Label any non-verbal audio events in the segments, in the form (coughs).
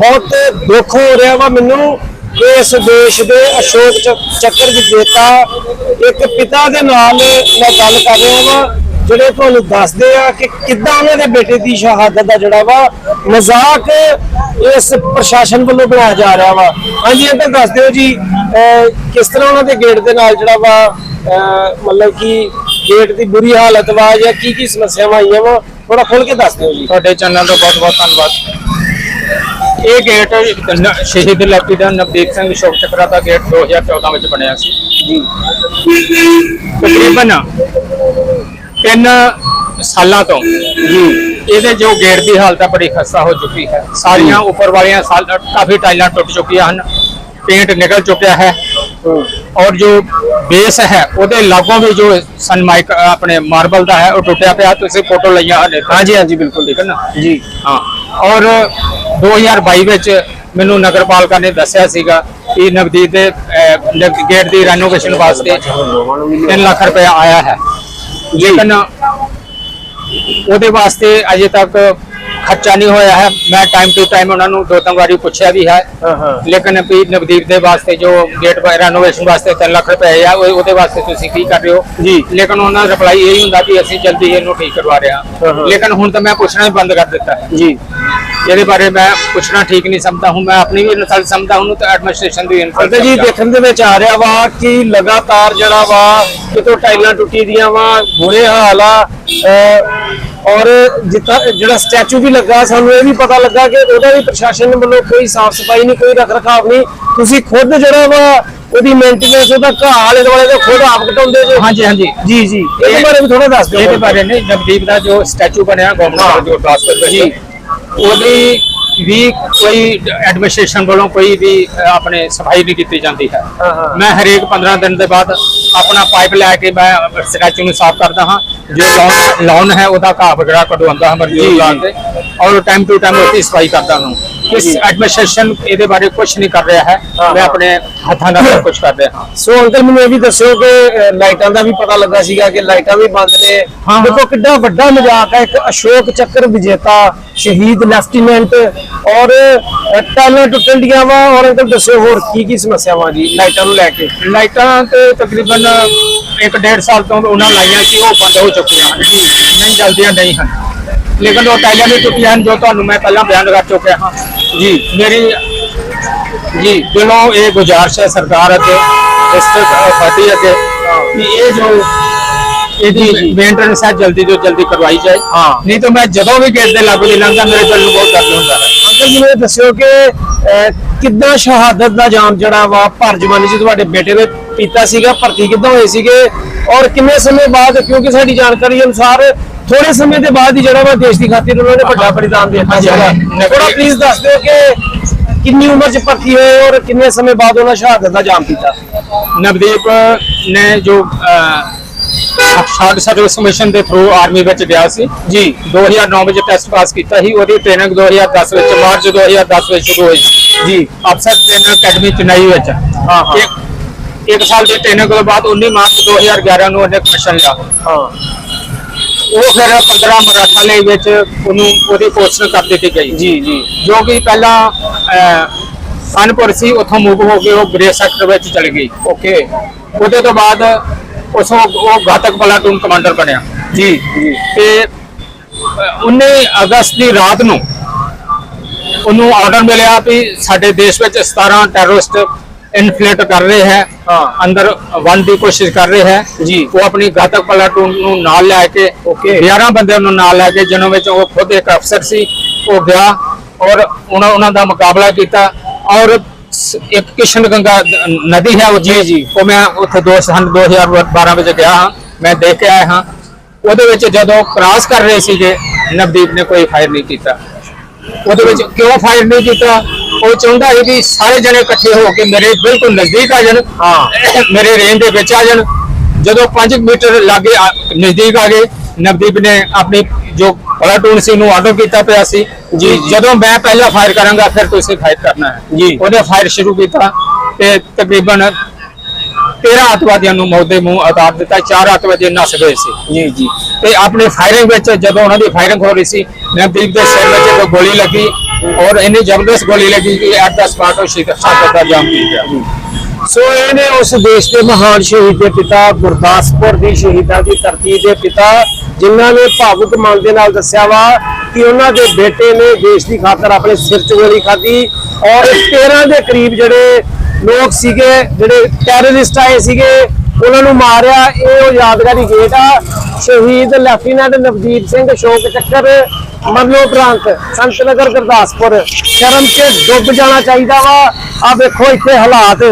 ਬਹੁਤ ਦੁੱਖ ਹੋ ਰਿਹਾ ਵਾ ਮੈਨੂੰ ਇਸ ਦੇਸ਼ ਦੇ ਅਸ਼ੋਕ ਚੱਕ- ਚੱਕਰ ਵਿਜੇਤਾ ਇੱਕ ਪਿਤਾ ਦੇ ਨਾਲ ਮੈਂ ਗੱਲ ਕਰ ਰਿਹਾ ਵਾ, ਜਿਹੜੇ ਤੁਹਾਨੂੰ ਦੱਸਦੇ ਆ ਕਿ ਕਿੱਦਾਂ ਉਹਨਾਂ ਦੇ ਬੇਟੇ ਦੀ ਸ਼ਹਾਦਤ ਦਾ ਜਿਹੜਾ ਵਾ ਮਜ਼ਾਕ ਇਸ ਪ੍ਰਸ਼ਾਸਨ ਵੱਲੋਂ ਬਣਾਇਆ ਜਾ ਰਿਹਾ ਵਾ। ਹਾਂਜੀ, ਇਹ ਤਾਂ ਦੱਸ ਦਿਓ ਜੀ ਕਿਸ ਤਰ੍ਹਾਂ ਉਹਨਾਂ ਦੇ ਗੇਟ ਦੇ ਨਾਲ ਜਿਹੜਾ ਵਾ ਮਤਲਬ ਕਿ ਗੇਟ ਦੀ ਬੁਰੀ ਹਾਲਤ ਵਾ ਜਾਂ ਕੀ ਕੀ ਸਮੱਸਿਆਵਾਂ ਆਈਆਂ ਵਾ ਥੋੜਾ ਖੋਲ ਕੇ ਦੱਸ ਦਿਓ ਜੀ। ਤੁਹਾਡੇ ਚੈਨਲ ਦਾ ਬਹੁਤ ਬਹੁਤ ਧੰਨਵਾਦ। ਇਹ ਗੇਟ ਨ- ਸ਼ਹੀਦ ਲੈਫਟੀਨੈਂਟ ਨਵਦੀਪ ਸਿੰਘ ਅਸ਼ੋਕ ਚੱਕਰਾ ਦਾ ਗੇਟ 2014 ਵਿੱਚ ਬਣਿਆ ਸੀ। ਜੀ। ਤਕਰੀਬਨ ਤਿੰਨ ਸਾਲਾਂ ਤੋਂ ਜੀ। ਇਹਦੇ ਜੋ ਗੇਟ ਦੀ ਹਾਲਤ ਹੈ ਬੜੀ ਖਸਤਾ ਹੋ ਚੁੱਕੀ ਹੈ। ਸਾਰੀਆਂ ਉੱਪਰ ਵਾਲੀਆਂ ਸਾਲ- ਕਾਫੀ ਟਾਈਲਾਂ ਟੁੱਟ ਚੁੱਕੀਆਂ ਹਨ ਪੇਂਟ ਨਿਕਲ ਚੁੱਕਿਆ ਹੈ। ਔਰ ਜੋ ਬੇਸ ਹੈ ਉਹਦੇ ਲਾਗੋਂ ਵੀ ਜੋ ਸਨਮਾਈਕ ਆਪਣੇ ਮਾਰਬਲ ਦਾ ਹੈ ਉਹ ਟੁੱਟਿਆ ਪਿਆ। ਤੁਸੀਂ ਫੋਟੋ ਲਈਆਂ ਹਲੇ ਹਾਂਜੀ ਹਾਂਜੀ ਬਿਲਕੁਲ ਠੀਕ ਹੈ ਨਾ ਜੀ। ਹਾਂ। ਔਰ 2022 ਵਿੱਚ ਮੈਨੂੰ ਨਗਰਪਾਲਿਕਾ ਨੇ ਦੱਸਿਆ ਸੀਗਾ ਕਿ ਨਵਦੀਪ ਦੇ ਗੇਟ ਦੀ ਰੈਨੋਵੇਸ਼ਨ ਵਾਸਤੇ 3 ਲੱਖ ਰੁਪਏ ਆਇਆ ਹੈ। ਲੇਕਿਨ ਉਹਦੇ ਵਾਸਤੇ ਅਜੇ ਤੱਕ ਖਰਚਾ ਨਹੀਂ ਹੋਇਆ ਹੈ। ਮੈਂ ਟਾਈਮ ਟੂ ਟਾਈਮ ਉਹਨਾਂ ਨੂੰ ਦੋ ਤਿੰਨ ਵਾਰੀ ਪੁੱਛਿਆ ਵੀ ਹੈ। ਹਾਂ ਹਾਂ। ਲੇਕਿਨ ਵੀ ਨਵਦੀਪ ਦੇ ਵਾਸਤੇ ਜੋ ਗੇਟ ਰੈਨੋਵੇਸ਼ਨ ਵਾਸਤੇ 3 ਲੱਖ ਰੁਪਏ ਆ ਉਹ- ਉਹਦੇ ਵਾਸਤੇ ਤੁਸੀਂ ਕੀ ਕਰ ਰਹੇ ਹੋ? ਜੀ। ਲੇਕਿਨ ਉਹਨਾਂ ਦਾ ਰਿਪਲਾਈ ਇਹ ਹੁੰਦਾ ਕਿ ਅਸੀਂ ਜਲਦੀ ਇਹਨੂੰ ਠੀਕ ਕਰਵਾ ਰਹੇ ਹਾਂ, ਹਾਂ ਹਾਂ। ਲੇਕਿਨ ਹੁਣ ਤਾਂ ਮੈਂ ਪੁੱਛਣਾ ਹੀ ਬੰਦ ਕਰ ਦਿੱਤਾ। ਹੈ ਜੀ। ਇਹਦੇ ਬਾਰੇ ਮੈਂ ਪੁੱਛਣਾ ਠੀਕ ਨਹੀਂ ਸਮਝਦਾ ਹੂੰ ਮੈਂ ਆਪਣੀ ਵੀ ਇਨਸਲਟ ਸਮਝਦਾ ਹੂੰ ਤੇ ਐਡਮਿਨਿਸਟ੍ਰੇਸ਼ਨ ਦੀ ਇਨਸਲਟ ਜੀ ਦੇਖਣ ਦੇ ਵਿੱਚ ਆ ਰਿਹਾ ਵਾ ਕਿ ਲਗਾਤਾਰ ਜਿਹੜਾ ਵਾ ਕਿਤੋਂ ਟਾਈਲਾਂ ਟੁੱਟੀ ਦੀਆਂ ਵਾ ਬੁਰੇ ਹਾਲ ਆ ਔਰ ਜਿਹੜਾ ਸਟੈਚੂ ਵੀ ਲੱਗਾ ਸਾਨੂੰ ਇਹ ਵੀ ਪਤਾ ਲੱਗਾ ਕਿ ਉਹਦਾ ਵੀ ਪ੍ਰਸ਼ਾਸਨ ਵੱਲੋਂ ਕੋਈ ਸਾਫ਼ ਸਫ਼ਾਈ ਨਹੀਂ ਕੋਈ ਰੱਖ ਰਖਾਵ ਨਹੀਂ। ਤੁਸੀਂ ਖੁਦ ਜਿਹੜਾ ਵਾ ਉਹਦੀ ਮੇਨਟੇਨੈਂਸ ਉਹਦਾ ਘਾਹ ਆਲੇ ਦੁਆਲੇ ਦਾ ਖੁਦ ਆਪ ਘਟਾਉਂਦੇ ਜੋ? ਹਾਂਜੀ ਹਾਂਜੀ। ਜੀ ਜੀ। ਇਹਦੇ ਬਾਰੇ ਵੀ ਥੋੜਾ ਦੱਸ ਦਿਓ। ਇਹਦੇ ਬਾਰੇ ਨਹੀਂ ਨਵਦੀਪ ਦਾ ਜੋ ਸਟੈਚੂ ਬਣਿਆ ਗਵਰਨਮੈਂਟ ਜੋ ਟ੍ਰਾਂਸਫਰ ਜੀ। ਉਹਦੀ ਵੀ ਕੋਈ ਐਡਮਿਨਿਸਟ੍ਰੇਸ਼ਨ ਵੱਲੋਂ ਕੋਈ ਵੀ ਆਪਣੇ ਸਫ਼ਾਈ ਨਹੀਂ ਕੀਤੀ ਜਾਂਦੀ ਹੈ। ਮੈਂ ਹਰੇਕ 15 ਦਿਨ ਦੇ ਬਾਅਦ ਆਪਣਾ ਪਾਈਪ ਲੈ ਕੇ ਮੈਂ ਸਟੈਚੂ ਨੂੰ ਸਾਫ਼ ਕਰਦਾ ਹਾਂ। ਜੋ ਲਾਉਨ ਲਾਉਨ ਹੈ ਉਹਦਾ ਘਾਹ ਵਗੈਰਾ ਕਢਵਾਉਂਦਾ ਹਾਂ ਮਰਜ਼ੀ ਲਾ ਕੇ। ਔਰ ਟਾਈਮ ਟੂ ਟਾਈਮ ਉਹਦੀ ਸਫ਼ਾਈ ਕਰਦਾ ਹਾਂ। ਇਸ ਐਡਮਿਨਿਸਟ੍ਰੇਸ਼ਨ ਇਹਦੇ ਬਾਰੇ ਕੁਝ ਨਹੀਂ ਕਰ ਰਿਹਾ ਹੈ। ਮੈਂ। ਆਪਣੇ ਹੱਥਾਂ ਨਾਲ ਕੁਝ ਕਰ ਰਿਹਾ ਹਾਂ। ਸੋ ਅੰਕਲ ਮੈਨੂੰ ਇਹ ਵੀ ਦੱਸਿਓ ਕਿ ਲਾਈਟਾਂ ਦਾ ਵੀ ਪਤਾ ਲੱਗਾ ਸੀਗਾ ਕਿ ਲਾਈਟਾਂ ਵੀ ਬੰਦ ਨੇ। ਦੇਖੋ ਕਿੱਡਾ ਵੱਡਾ ਮਜ਼ਾਕ ਹੈ। ਇੱਕ ਅਸ਼ੋਕ ਚੱਕਰ ਵਿਜੇਤਾ ਸ਼ਹੀਦ ਲੈਫਟੀਨੈਂਟ ਔਰ ਟੁੱਟਣ ਦੀਆਂ ਵਾ। ਔਰ ਅੰਕਲ ਦੱਸਿਓ ਹੋਰ ਕੀ ਕੀ ਸਮੱਸਿਆਵਾਂ ਜੀ ਲਾਈਟਾਂ ਨੂੰ ਲੈ ਕੇ? ਲਾਈਟਾਂ ਤੇ ਤਕਰੀਬਨ ਇੱਕ ਡੇਢ ਸਾਲ ਤੋਂ ਉਹਨਾਂ ਲਾਈਆਂ ਸੀ ਉਹ ਬੰਦ ਹੋ ਚੁੱਕੀਆਂ। ਹਨ ਜੀ ਨਹੀਂ ਚੱਲਦੀਆਂ ਨਹੀਂ ਹਨ। ਲੇਕਿਨ ਉਹ ਟਾਈਲਾਂ ਵੀ ਟੁੱਟੀਆਂ ਹਨ ਜੋ ਤੁਹਾਨੂੰ ਮੈਂ ਪਹਿਲਾਂ ਬਿਆਨ ਕਰ ਚੁੱਕਿਆ ਹਾਂ। ਜੀ ਮੇਰੀ ਜੀ ਦਿਲੋਂ ਇਹ ਗੁਜ਼ਾਰਿਸ਼ ਹੈ ਸਰਕਾਰ ਅੱਗੇ ਡਿਸਟ੍ਰਿਕਟ ਪਾਰਟੀ ਅੱਗੇ ਕਿ ਇਹ ਜੋ ਇਹਦੀ ਮੇਨਟੇਨੈਂਸ ਹੈ ਜਲਦੀ ਤੋਂ ਜਲਦੀ ਕਰਵਾਈ ਜਾਏ। ਹਾਂ। ਨਹੀਂ ਤਾਂ ਮੈਂ ਜਦੋਂ ਵੀ ਗੇਟ ਦੇ ਲਾਗੂ ਦੀ ਲੰਘਦਾ ਮੇਰੇ ਦਿਲ ਨੂੰ ਬਹੁਤ ਦਰਦ ਹੁੰਦਾ ਹੈ। ਅੰਕਲ ਜੀ ਮੈਨੂੰ ਦੱਸਿਓ ਕਿ ਕਿੱਦਾਂ ਸ਼ਹਾਦਤ ਦਾ ਜਾਮ ਜਿਹੜਾ ਵਾ ਭਰ ਜਵਾਨੀ ਚ ਤੁਹਾਡੇ ਬੇਟੇ ਦੇ ਪਿਤਾ ਸੀਗਾ ਭਰਤੀ ਕਿੱਦਾਂ ਹੋਏ ਸੀਗੇ? ਔਰ ਕਿੰਨੇ ਸਮੇਂ ਬਾਅਦ ਕਿਉਂਕਿ ਸਾਡੀ ਜਾਣਕਾਰੀ ਅਨੁਸਾਰ ਥੋੜੇ ਸਮੇਂ ਦੇ ਬਾਅਦ ਹੀ ਜਿਹੜਾ ਵਾ ਦੇਸ਼ ਦੀ ਖਾਤਰ ਉਹਨਾਂ ਨੇ ਵੱਡਾ ਬਲੀਦਾਨ ਦੇ ਦਿੱਤਾ ਹਾਂਜੀ, ਸੀਗਾ। ਹਾਂਜੀ। ਥੋੜਾ ਪਲੀਜ਼ ਦੱਸ ਦਿਓ ਕਿ ਕਿੰਨੀ ਉਮਰ ਚ ਭਰਤੀ ਹੋਏ ਔਰ ਕਿੰਨੇ ਸਮੇਂ ਬਾਅਦ ਉਹਨਾਂ ਸ਼ਹਾਦਤ ਦਾ ਜਾਮ ਪੀਤਾ ਨਵਦੀਪ ਨੇ ਜੋ ਸ਼ਾਰਟ ਸਰਵਿਸ ਕਮਿਸ਼ਨ ਦੇ ਥਰੂ ਆਰਮੀ ਵਿੱਚ ਗਿਆ ਸੀ। ਜੀ। 2009 ਵਿੱਚ ਟੈਸਟ ਪਾਸ ਕੀਤਾ ਸੀ। ਉਹਦੀ ਟ੍ਰੇਨਿੰਗ 2010 ਵਿੱਚ ਮਾਰਚ 2010 ਵਿੱਚ ਸ਼ੁਰੂ ਹੋਈ ਜੀ। ਅਫਸਰ ਟ੍ਰੇਨਰ ਅਕੈਡਮੀ ਚੇਨਈ ਵਿੱਚ। ਹਾਂ, ਇੱਕ ਸਾਲ ਦੀ ਟ੍ਰੇਨਿੰਗ ਤੋਂ ਬਾਅਦ 19 ਮਾਰਚ 2011 ਨੂੰ ਉਹਨੇ ਕਮਿਸ਼ਨ ਲਿਆ। ਹਾਂ। ਉਹ ਫਿਰ 15 ਮਰਾਠਾ ਲਈ ਵਿੱਚ ਉਹਨੂੰ ਉਹਦੀ ਪੋਸਟਿੰਗ ਕਰ ਦਿੱਤੀ ਗਈ। ਜੀ ਜੀ। ਜੋ ਕਿ ਪਹਿਲਾਂ ਅਹ, ਕਾਨਪੁਰ ਸੀ ਉੱਥੋਂ ਮੂਵ ਹੋ ਕੇ ਉਹ ਗ੍ਰੇ ਸੈਕਟਰ ਵਿੱਚ ਚਲੀ ਗਈ। ਓਕੇ ਉਹਦੇ ਤੋਂ ਬਾਅਦ ਉਸ ਉਹ ਘਾਤਕ ਪਲਾਟੂਨ ਕਮਾਂਡਰ ਬਣਿਆ। ਜੀ ਜੀ। ਤੇ ਅਹ, 19 ਅਗਸਤ ਦੀ ਰਾਤ ਨੂੰ ਉਹਨੂੰ ਆਰਡਰ ਮਿਲਿਆ ਵੀ ਸਾਡੇ ਦੇਸ਼ ਵਿੱਚ 17 ਟੈਰਰਿਸਟ ਇਨਫਲੇਟ ਕਰ ਰਹੇ ਹੈ ਹਾਂ। ਅੰਦਰ ਵਨ ਦੀ ਕੋਸ਼ਿਸ਼ ਕਰ ਰਹੇ ਹੈ ਜੀ। ਉਹ ਆਪਣੀ ਘਾਤਕ ਪਲਾਟੂਨ ਨੂੰ ਨਾਲ ਲੈ ਕੇ Okay. 11 ਬੰਦਿਆਂ ਨੂੰ ਨਾਲ ਲੈ ਕੇ ਜਿਨ੍ਹਾਂ ਵਿੱਚ ਉਹ ਖੁਦ ਇੱਕ ਅਫਸਰ ਸੀ ਉਹ ਗਿਆ ਔਰ ਉਹਨਾਂ ਉਹਨਾਂ ਦਾ ਮੁਕਾਬਲਾ ਕੀਤਾ ਔਰ ਇੱਕ ਕਿਸ਼ਨ ਗੰਗਾ ਨਦੀ ਹੈ ਉਹ ਜੀ ਜੀ ਉਹ ਮੈਂ ਉੱਥੇ ਦੋ ਸਨ 2012 ਵਿੱਚ ਗਿਆ ਹਾਂ ਮੈਂ ਦੇਖ ਕੇ ਆਇਆ ਹਾਂ ਉਹਦੇ ਵਿੱਚ ਜਦੋਂ ਕ੍ਰਾਸ ਕਰ ਰਹੇ ਸੀਗੇ ਨਵਦੀਪ ਨੇ ਕੋਈ ਫਾਇਰ ਨਹੀਂ ਕੀਤਾ ਉਹਦੇ ਵਿੱਚ ਕਿਉਂ ਫਾਇਰ ਨਹੀਂ ਕੀਤਾ ਉਹ ਚਾਹੁੰਦਾ ਹੈ ਵੀ ਸਾਰੇ ਜਣੇ ਇਕੱਠੇ ਹੋ ਕੇ ਮੇਰੇ ਬਿਲਕੁਲ ਨਜ਼ਦੀਕ ਆ ਜਾਣ। ਹਾਂ। (coughs) ਮੇਰੇ ਰੇਂਜ ਦੇ ਵਿੱਚ ਆ ਜਾਣ। ਜਦੋਂ 5 ਮੀਟਰ ਲਾਗੇ ਆ- ਨਜ਼ਦੀਕ ਆ ਗਏ ਨਵਦੀਪ ਨੇ ਆਪਣੀ ਜੋ ਪਲਾਟੂਨ ਸੀ ਨੂੰ ਆਰਡਰ ਕੀਤਾ ਪਿਆ ਸੀ। ਜੀ, ਜੀ। ਜਦੋਂ ਮੈਂ ਪਹਿਲਾ ਫਾਇਰ ਕਰਾਂਗਾ ਫਿਰ ਤੁਸੀਂ ਫਾਇਰ ਕਰਨਾ ਹੈ। ਜੀ। ਉਹਨੇ ਫਾਇਰ ਸ਼ੁਰੂ ਕੀਤਾ ਤੇ ਤਕਰੀਬਨ 13 ਅੱਤਵਾਦੀਆਂ ਨੂੰ ਮੌਤ ਦੇ ਮੂੰਹ ਉਤਾਰ ਦਿੱਤਾ। ਚਾਰ ਅੱਤਵਾਦੀ ਨਸ ਗਏ ਸੀ। ਜੀ ਜੀ। ਤੇ ਆਪਣੀ ਫਾਇਰਿੰਗ ਵਿੱਚ ਜਦੋਂ ਉਹਨਾਂ ਦੀ ਫਾਇਰਿੰਗ ਹੋ ਰਹੀ ਸੀ ਨਵਦੀਪ ਦੇ ਸਿਰ ਵਿੱਚ ਇੱਕ ਗੋਲੀ ਲੱਗੀ। ਔਰ ਇੰਨੀ ਜ਼ਬਰਦਸਤ ਗੋਲੀ ਲੱਗੀ ਕਿ ਐਟ ਦਾ ਸਪਾਟ ਉਹ ਸ਼ਹਾਦਤ ਦਾ ਜਾਮ ਪੀ ਗਿਆ। ਸੋ ਇਹਨੇ ਉਸ ਦੇਸ਼ ਦੇ ਮਹਾਨ ਸ਼ਹੀਦ ਦੇ ਪਿਤਾ, ਗੁਰਦਾਸਪੁਰ ਦੀ ਸ਼ਹੀਦਾਂ ਦੀ ਧਰਤੀ ਦੇ ਪਿਤਾ, ਜਿਨ੍ਹਾਂ ਨੇ ਭਾਵੁਕ ਮਨ ਦੇ ਨਾਲ ਦੱਸਿਆ ਵਾ ਕਿ ਉਹਨਾਂ ਦੇ ਬੇਟੇ ਨੇ ਦੇਸ਼ ਦੀ ਖਾਤਰ ਆਪਣੇ ਸਿਰ 'ਚ ਗੋਲੀ ਖਾਧੀ ਔਰ 13 ਦੇ ਕਰੀਬ ਜਿਹੜੇ ਲੋਕ ਸੀਗੇ, ਜਿਹੜੇ ਟੈਰਰਿਸਟ ਆਏ ਸੀਗੇ, ਉਹਨਾਂ ਨੂੰ ਮਾਰਿਆ। ਇਹ ਉਹ ਯਾਦਗਾਰੀ ਗੇਟ ਆ। ਸ਼ਹੀਦ ਲੈਫਟੀਨੈਂਟ ਨਵਦੀਪ ਸਿੰਘ ਅਸ਼ੋਕ ਚੱਕਰ ਮਰਨੋ ਉਪਰੰਤ ਸੰਤ ਨਗਰ ਗੁਰਦਾਸਪੁਰ। ਸ਼ਰਮ 'ਚ ਡੁੱਬ ਜਾਣਾ ਚਾਹੀਦਾ ਵਾ। ਆ ਵੇਖੋ ਇੱਥੇ ਹਾਲਾਤ,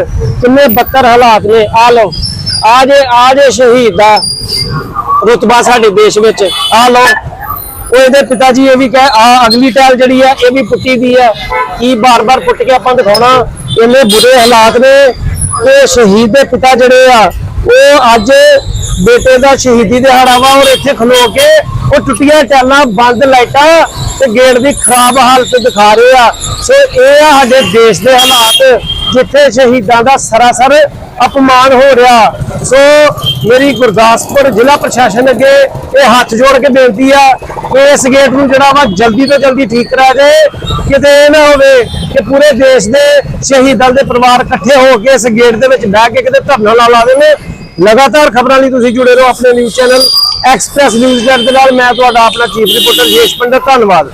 ਕਿੰਨੇ ਬੱਤਰ ਹਾਲਾਤ ਨੇ। ਆ ਲਓ ਆ ਜੇ ਆ ਜੇ ਸ਼ਹੀਦ ਦਾ ਰੁਤਬਾ ਸਾਡੇ ਦੇਸ਼ ਵਿੱਚ ਆ ਲਓ। ਉਹ ਇਹਦੇ ਪਿਤਾ ਜੀ ਇਹ ਵੀ ਕਹੇ ਆ ਅਗਲੀ ਟਾਇਲ ਜਿਹੜੀ ਆ, ਇਹ ਵੀ ਪੁੱਟੀ ਦੀ ਆ। ਕੀ ਬਾਰ-ਬਾਰ ਪੁੱਟ ਕੇ ਆਪਾਂ ਦਿਖਾਉਣਾ? ਇੰਨੇ ਬੁਰੇ ਹਾਲਾਤ ਨੇ। ਕਿ ਸ਼ਹੀਦ ਦੇ ਪਿਤਾ ਜਿਹੜੇ ਆ, ਉਹ ਅੱਜ ਬੇਟੇ ਦਾ ਸ਼ਹੀਦੀ ਦਿਹਾੜਾ ਵਾ ਔਰ ਇੱਥੇ ਖਲੋ ਕੇ ਉਹ ਟੁੱਟੀਆਂ ਟੈਲਾਂ, ਬੰਦ ਲਾਈਟਾਂ ਤੇ ਗੇਟ ਦੀ ਖਰਾਬ ਹਾਲਤ ਦਿਖਾ ਰਹੇ ਆ। ਸੋ ਇਹ ਆ ਸਾਡੇ ਦੇਸ਼ ਦੇ ਹਾਲਾਤ, ਜਿੱਥੇ ਸ਼ਹੀਦਾਂ ਦਾ ਸਰਾਸਰ ਅਪਮਾਨ ਹੋ ਰਿਹਾ। ਸੋ ਮੇਰੀ ਗੁਰਦਾਸਪੁਰ ਜ਼ਿਲ੍ਹਾ ਪ੍ਰਸ਼ਾਸਨ ਅੱਗੇ ਇਹ ਹੱਥ ਜੋੜ ਕੇ ਬੇਨਤੀ ਆ ਕਿ ਇਸ ਗੇਟ ਨੂੰ ਜਿਹੜਾ ਵਾ ਜਲਦੀ ਤੋਂ ਜਲਦੀ ਠੀਕ ਕਰਾ ਜਾਏ, ਕਿਤੇ ਇਹ ਨਾ ਹੋਵੇ ਕਿ ਪੂਰੇ ਦੇਸ਼ ਦੇ ਸ਼ਹੀਦਾਂ ਦੇ ਪਰਿਵਾਰ ਇਕੱਠੇ ਹੋ ਕੇ ਇਸ ਗੇਟ ਦੇ ਵਿੱਚ ਬਹਿ ਕੇ ਕਿਤੇ ਧਰਨਾ ਲਾ ਲਾ ਦੇਵੇ ਲਗਾਤਾਰ ਖਬਰਾਂ ਲਈ ਤੁਸੀਂ ਜੁੜੇ ਰਹੋ ਆਪਣੇ ਨਿਊਜ਼ ਚੈਨਲ ਐਕਸਪ੍ਰੈਸ ਨਿਊਜ਼ ਦੇ ਨਾਲ। ਮੈਂ ਤੁਹਾਡਾ ਆਪਣਾ ਚੀਫ ਰਿਪੋਰਟਰ ਜੇਸ਼ ਪੰਡਤ। ਧੰਨਵਾਦ।